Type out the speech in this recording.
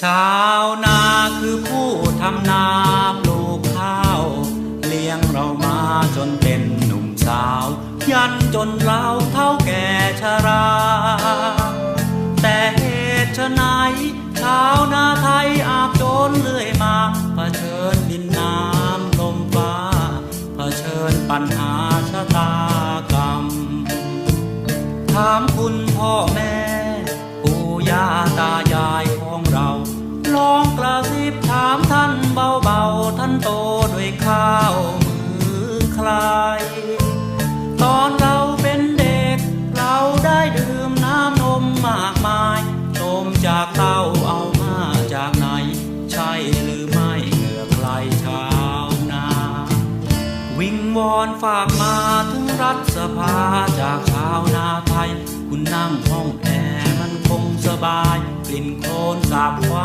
ชาวนาคือผู้ทำนาปลูกข้าว เลี้ยงเรามาจนเป็นหนุ่มสาว ยันจนเราเท่าแก่ชรา แต่เหตุไฉนชาวนาไทยอาบจนเรื่อยมาเผชิญดินน้ำลมฟ้าเผชิญปัญหาชะตากรรมถามคุณพ่อแม่ โตด้วยข้าวมือใครตอนเราเป็นเด็ก เราได้ดื่มน้ำนมมากมายนมจากเต้าเอามาจากไหน ใช่หรือไม่เหงื่อใครชาวนา วิงวอนฝากมาถึงรัฐสภาจากชาวนาไทย คุณนั่งห้องแอร์มันคงสบาย กลิ่นโคลนสาบควา